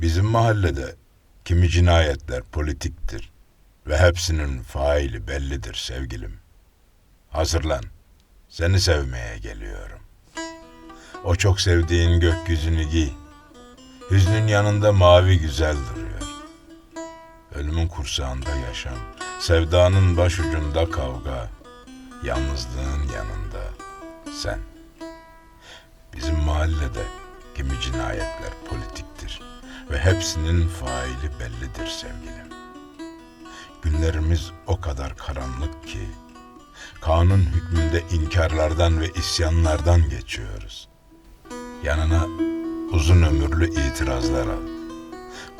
Bizim mahallede kimi cinayetler politiktir ve hepsinin faili bellidir sevgilim. Hazırlan, seni sevmeye geliyorum. O çok sevdiğin gökyüzünü giy. Hüznün yanında mavi güzel duruyor. Ölümün kursağında yaşam, sevdanın başucunda kavga, yalnızlığın yanında sen. Bizim mahallede kimi cinayetler politiktir ve hepsinin faili bellidir sevgilim. Günlerimiz o kadar karanlık ki kanun hükmünde inkarlardan ve isyanlardan geçiyoruz. Yanına uzun ömürlü itirazlar al.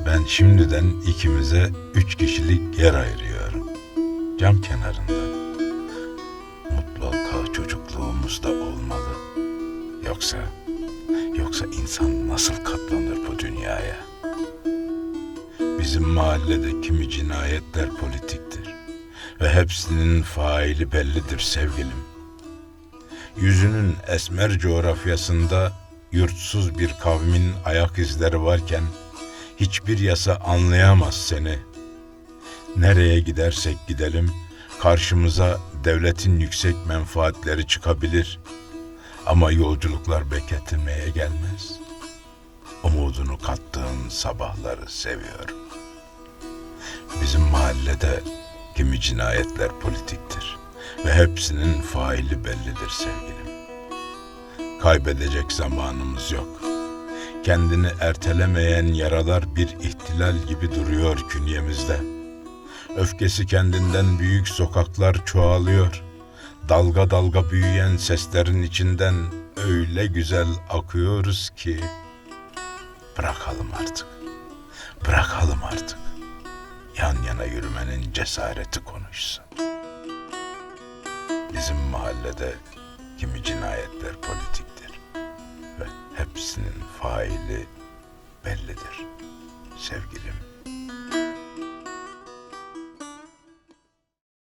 Ben şimdiden ikimize üç kişilik yer ayırıyorum. Cam kenarında. Mutlaka çocukluğumuzda olmalı. Yoksa, yoksa insan nasıl katlanır bu dünyaya? Bizim mahallede kimi cinayetler politiktir ve hepsinin faili bellidir sevgilim. Yüzünün esmer coğrafyasında yurtsuz bir kavmin ayak izleri varken hiçbir yasa anlayamaz seni. Nereye gidersek gidelim karşımıza devletin yüksek menfaatleri çıkabilir. Ama yolculuklar bekletmeye gelmez. Umudunu kattığın sabahları seviyorum. Bizim mahallede kimi cinayetler politiktir ve hepsinin faili bellidir sevgilim. Kaybedecek zamanımız yok. Kendini ertelemeyen yaralar bir ihtilal gibi duruyor künyemizde. Öfkesi kendinden büyük sokaklar çoğalıyor. Dalga dalga büyüyen seslerin içinden öyle güzel akıyoruz ki bırakalım artık. Bırakalım artık. Yan yana yürümenin cesareti konuşsun. Bizim mahallede kimi cinayetler politiktir ve hepsinin faili bellidir sevgilim.